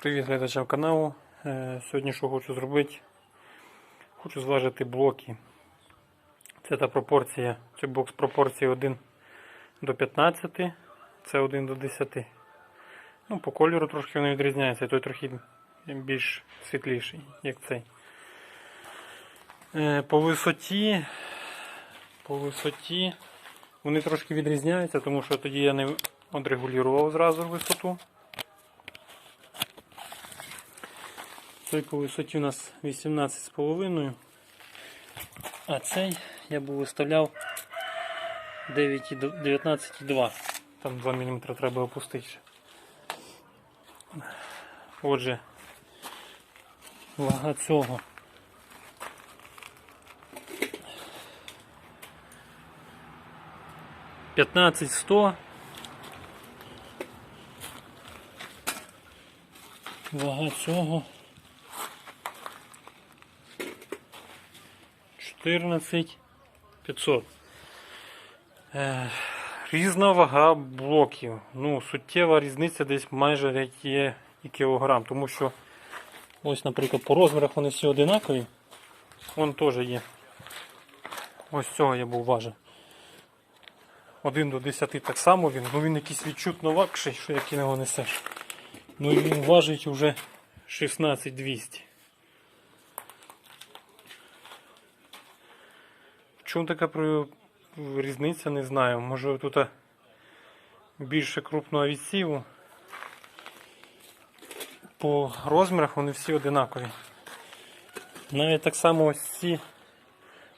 Привіт глядачам каналу. Е, Сьогодні що хочу зробити? Хочу зважити блоки. Це та пропорція, це бокс пропорції 1 до 15, це 1 до 10. Ну, по кольору трошки вони відрізняються, той трохи більш світліший, як цей. Е, По висоті, по висоті вони трошки відрізняються, тому що тоді я не одрегулював зразу висоту. Той по висоті у нас 18,5. А цей я був виставляв 9,2 19,2. Там 2 мм треба опустити. Отже, вага цього. П'ятнадцять сто. Вага цього. 14 500. Е, різна вага блоків. Ну, суттєва різниця десь майже як є і кілограм. Тому що ось, наприклад, по розмірах вони всі одинакові. Вон теж є. Ось цього я був важив. 1 до 10 так само він, ну він якийсь відчутно вакший, що як його несеш. Ну і він важить вже 16200. Чому така різниця, не знаю. Може тут більше крупного відсіву. По розмірах вони всі одинакові. Навіть так само ось ці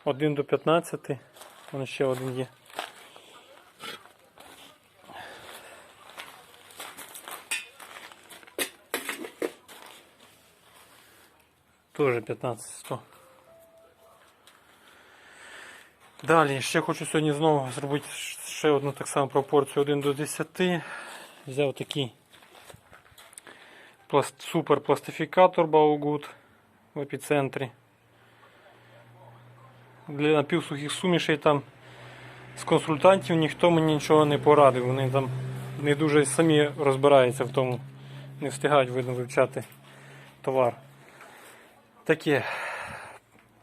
1 до 15, вон ще один є. Тоже 15 100. Далі, ще хочу сьогодні знову зробити ще одну так само пропорцію 1 до 10. Взяв такий пласт, супер пластифікатор Baugut в епіцентрі. Для напівсухих сумішей там з консультантів ніхто мені нічого не порадив. Вони там не дуже самі розбираються в тому, не встигають видно вивчати товар. Таке.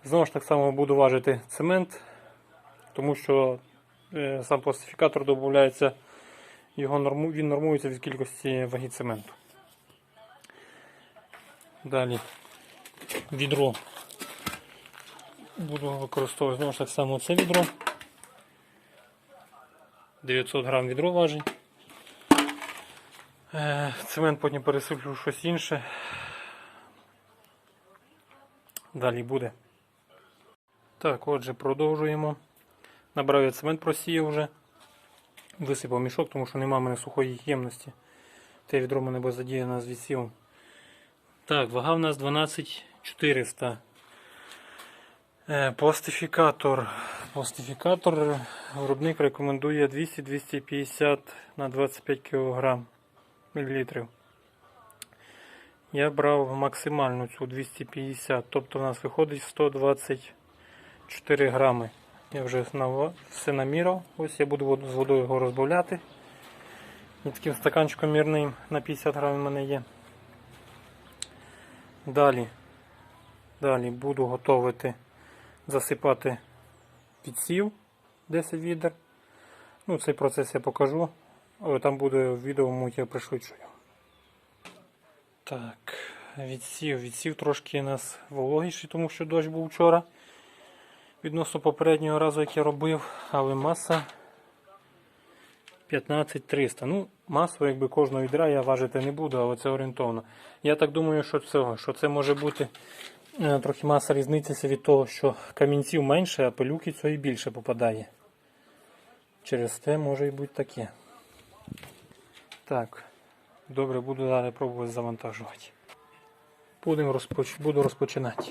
Знову ж так само буду важити цемент тому що е, сам пластифікатор додається, його норму, він нормується від кількості ваги цементу. Далі відро. Буду використовувати знову ж так само це відро. 900 грам відро важить. Е, Цемент потім пересиплю в щось інше. Далі буде. Так, отже, продовжуємо. Набрав я цемент просіяв вже. Висипав мішок, тому що нема в мене сухої ємності. Те відро мене було задіяно з відсівом. Так, вага в нас 12400. Е, пластифікатор. Пластифікатор виробник рекомендує 200-250 на 25 кг мл. Я брав максимальну цю 250, тобто в нас виходить 124 грами. Я вже все наміряв. Ось я буду з водою його розбавляти. І таким стаканчиком мірним на 50 грамів в мене є. Далі, далі буду готувати, засипати підсів 10 відер. Ну, цей процес я покажу, там буде відео, мабуть, я пришвидшую. Так, відсів. Відсів трошки у нас вологіший, тому що дощ був вчора відносно попереднього разу, як я робив, але маса 15300. Ну, масу якби кожного відра я важити не буду, але це орієнтовно. Я так думаю, що цього, що це може бути е, трохи маса різниця від того, що камінців менше, а пилюки цього і більше попадає. Через те може і бути таке. Так, добре, буду далі пробувати завантажувати. Будемо розпоч... Буду розпочинати.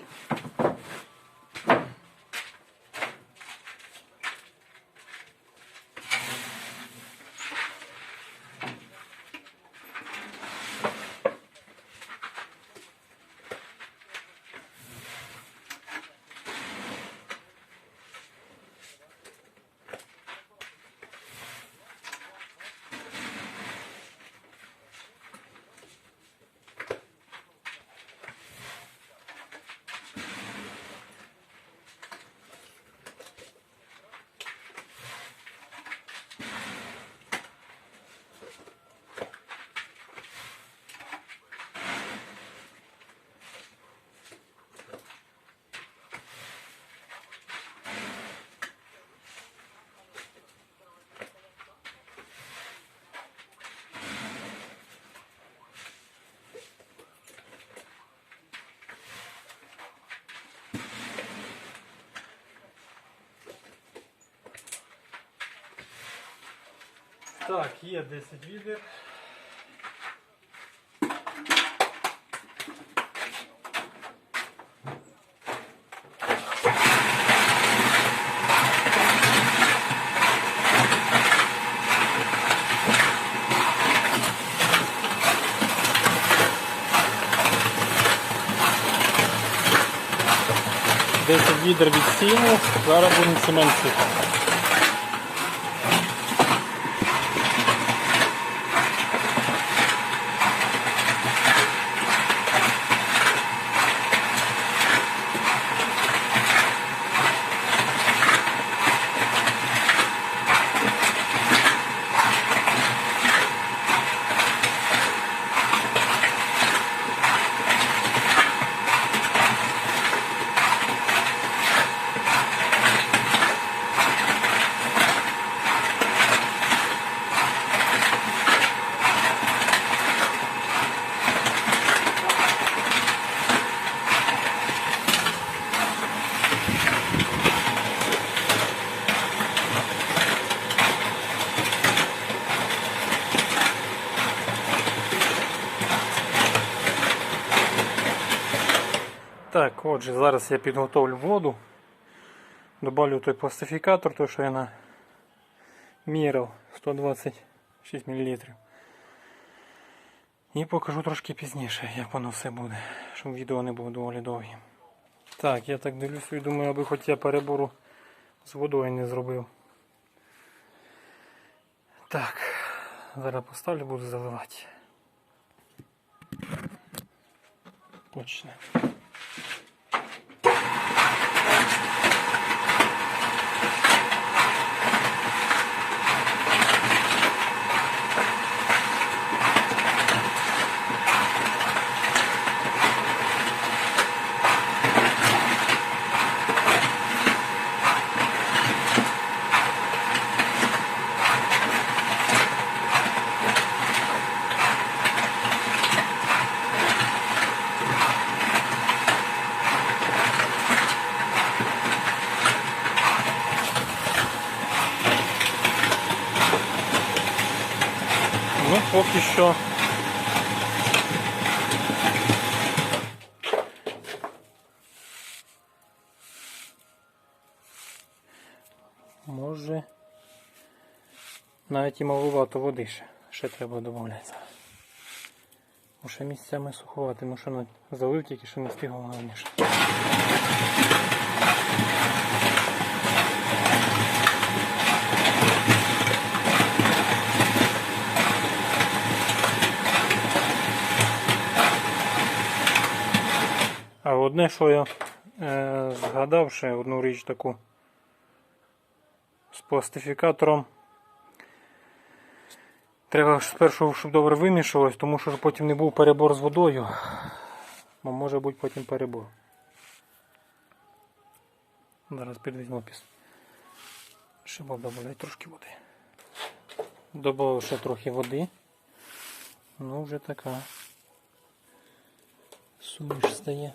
Так, є 10 відер. Десять відер від сіну, зараз будемо цемент сипати. Так, отже, зараз я підготовлю воду. Добавлю той пластифікатор, той, що я на міряв 126 мл. І покажу трошки пізніше, як воно все буде, щоб відео не було доволі довгим. Так, я так дивлюся і думаю, аби хоч я перебору з водою не зробив. Так, зараз поставлю, буду заливати. Почне. Ну, поки що. Може навіть і маловато води ще. Ще треба додати. Бо ще місцями суховати, ну що залив тільки що не встигав головніше. А одне, що я е, згадав ще одну річ таку з пластифікатором. Треба спершу, щоб добре вимішалось, тому що потім не був перебор з водою. Бо може бути потім перебор. Зараз підвізьму піс. Ще додати трошки води. Добавив ще трохи води. Ну вже така суміш стає.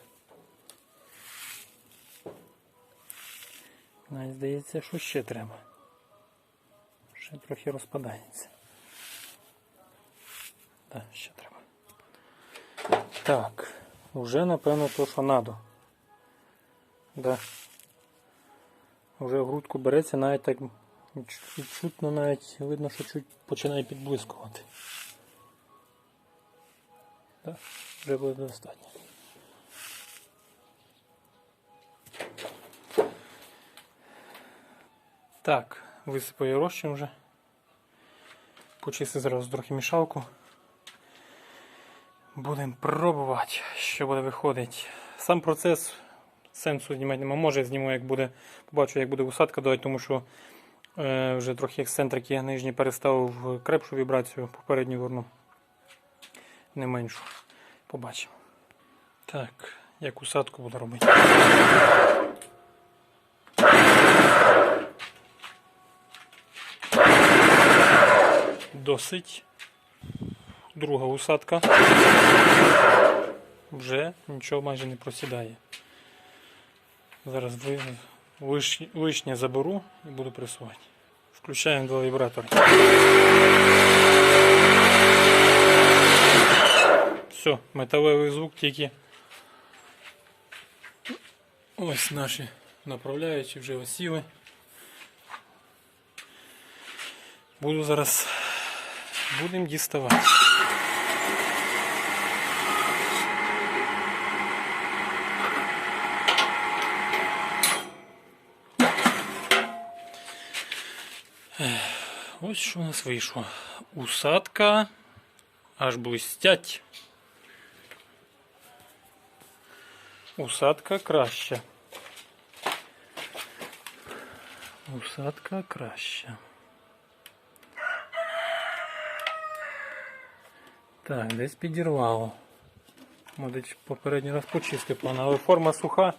Навіть здається, що ще треба. Ще трохи розпадається. Так, ще треба. Так, вже напевно то, що надо. Да. Вже в грудку береться, навіть так чутно навіть видно, що чуть починає підблискувати. Так, вже буде достатньо. Так, висипаю розчин вже. Почистив зразу трохи мішалку. Будемо пробувати, що буде виходити. Сам процес сенсу знімати немає. Може зніму, як буде. Побачу, як буде усадка давати, тому що е, вже трохи ексцентрики нижні переставив крепшу вібрацію, попередню верну. Не меншу. Побачимо. Так, як усадку буду робити. Досить. Друга усадка. Вже нічого майже не просідає. Зараз лишнє заберу і буду пресувати. Включаємо два вібратори. Все, металевий звук тільки. Ось наші направляючі вже осіли. Буду зараз. Будемо діставати. Ось що у нас вийшло. Усадка аж блистять. Усадка краща. Усадка краща. Так, десь підірвало. Мабуть, попередній раз почистив план, але форма суха,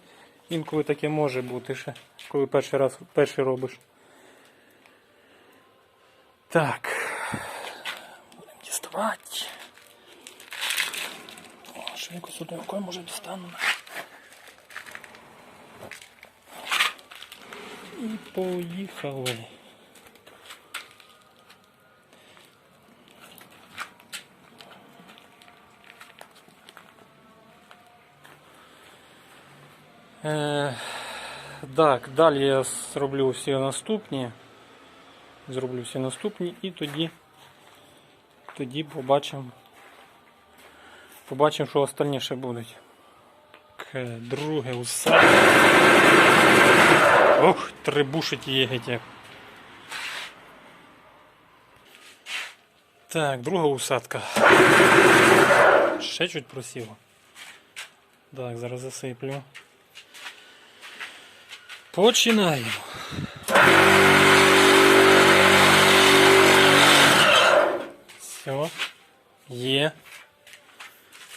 інколи таке може бути ще, коли перший раз перший робиш. Так. Будемо діставати. О, ще якось рукою може дістану. І поїхали. Е, так, далі я зроблю всі наступні. Зроблю всі наступні і тоді, тоді побачимо, побачимо, що остальніше. К, Друге усе. Ох, трибушить єгеть як. Так, друга усадка. Ще чуть просіло. Так, зараз засиплю. Починаємо. Все. Є.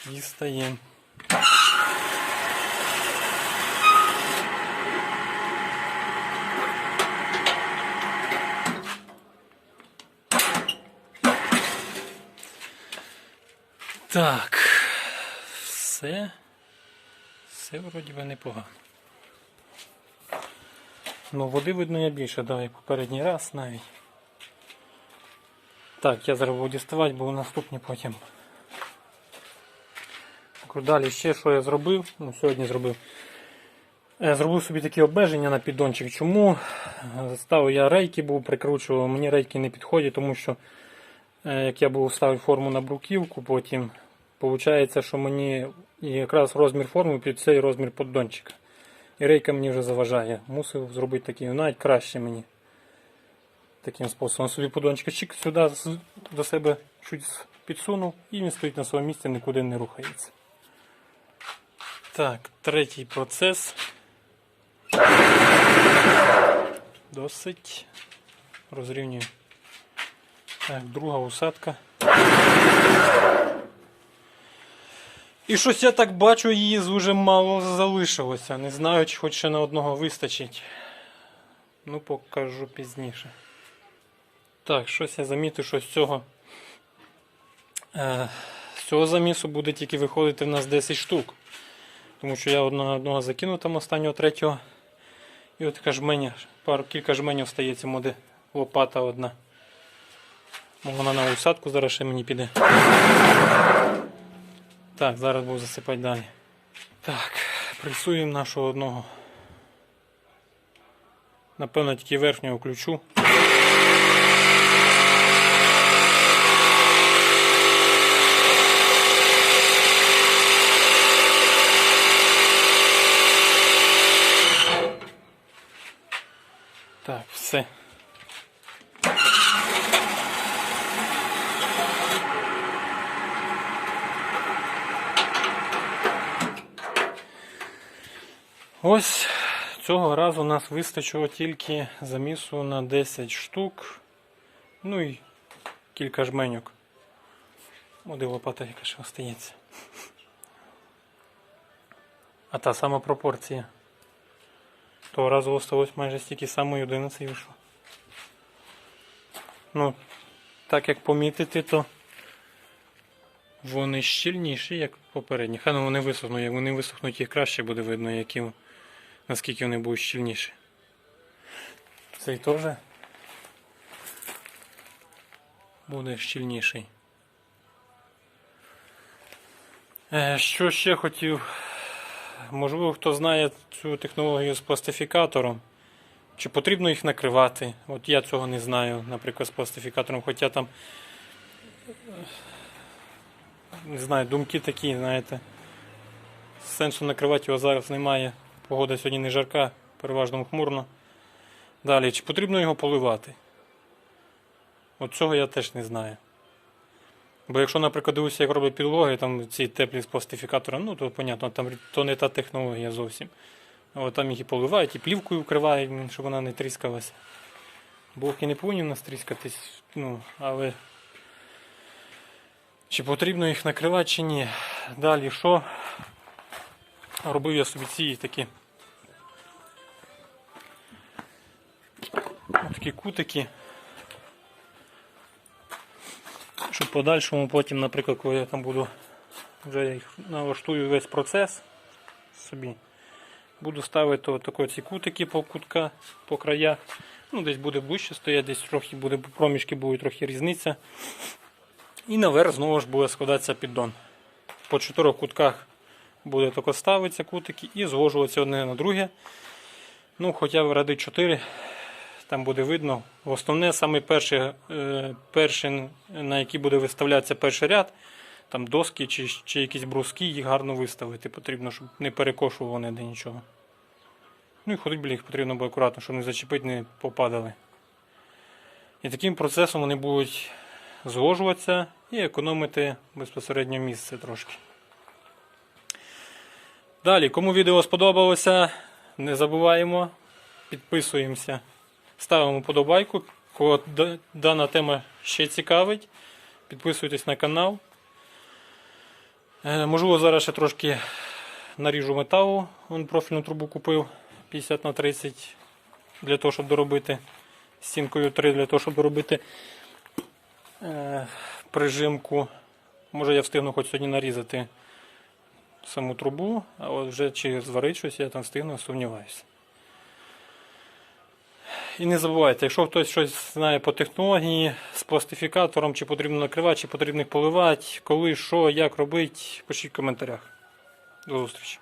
Дістаємо. Так. Все. Все вроді би непогано. Ну, води видно я більше, да, як попередній раз навіть. Так, я зараз буду діставати, бо наступні потім. Так, Далі ще що я зробив, ну сьогодні зробив. Я зробив собі такі обмеження на піддончик. Чому? Ставив я рейки, був прикручував, мені рейки не підходять, тому що е, як я був ставив форму на бруківку, потім виходить, що мені якраз розмір форми під цей розмір поддончика. І рейка мені вже заважає. Мусив зробити такий, навіть краще мені. Таким способом собі подончика чик сюди до себе чуть підсунув і він стоїть на своєму місці, нікуди не рухається. Так, третій процес. Досить розрівнюю. Так, друга усадка. І щось я так бачу, її дуже мало залишилося. Не знаю, чи хоч ще на одного вистачить. Ну, покажу пізніше. Так, щось я замітив, що з цього. Е, з цього замісу буде тільки виходити в нас 10 штук. Тому що я одного, одного закинув там останнього третього. І от така жменя, пару кілька жменів остається, моде лопата одна. Вона на усадку зараз ще мені піде. Так, зараз буду засипати далі. Так, пресуємо нашого одного. Напевно, тільки верхнього включу. Так, все. Ось цього разу нас вистачило тільки замісу на 10 штук. Ну і кілька жменьок. Буде лопата, яка ще остається. А та сама пропорція. Того разу осталось майже стільки само і 11 вийшло. Ну, так як помітити, то вони щільніші, як попередні. Хай ну вони висохнуть, як вони висохнуть, їх краще буде видно, які, наскільки вони будуть щільніші. Цей теж буде щільніший. Е, Що ще хотів? Можливо, хто знає цю технологію з пластифікатором. Чи потрібно їх накривати? От я цього не знаю, наприклад, з пластифікатором, хоча там е, не знаю, думки такі, знаєте. Сенсу накривати його зараз немає. Погода сьогодні не жарка, переважно хмурно. Далі, чи потрібно його поливати? От цього я теж не знаю. Бо якщо, наприклад, дивлюся, як роблять підлоги, там ці теплі з пластифікатором, ну то понятно, там то не та технологія зовсім. От там їх і поливають, і плівкою вкривають, щоб вона не тріскалася. Блоки не повинні в нас тріскатись, ну, але чи потрібно їх накривати, чи ні. Далі що? Робив я собі ці такі. Такі кутики. Щоб подальшому потім, наприклад, коли я там буду вже їх налаштую весь процес собі. Буду ставити отако ці кутики по кутка, по краях. Ну, десь буде ближче стояти, десь трохи буде проміжки буде трохи різниця. І наверх знову ж буде складатися піддон. По чотирьох кутках буде тако ставитися кутики і згожуватися одне на друге. Ну, хоча ради 4 там буде видно. Основне, саме перший, е, перший, на який буде виставлятися перший ряд, там доски чи, чи якісь бруски, їх гарно виставити потрібно, щоб не перекошувало вони де нічого. Ну і ходить біля їх потрібно було акуратно, щоб не зачепити, не попадали. І таким процесом вони будуть згожуватися і економити безпосередньо місце трошки. Далі, кому відео сподобалося, не забуваємо, підписуємося, ставимо подобайку. Кого дана тема ще цікавить, підписуйтесь на канал. Е, Можливо, зараз ще трошки наріжу металу. Вон профільну трубу купив 50 на 30 для того, щоб доробити стінкою 3 для того, щоб доробити е, прижимку. Може я встигну хоч сьогодні нарізати саму трубу, а от вже чи зварити щось, я там встигну, сумніваюся. І не забувайте, якщо хтось щось знає по технології з пластифікатором, чи потрібно накривати, чи потрібно поливати, коли, що, як робити, пишіть в коментарях. До зустрічі.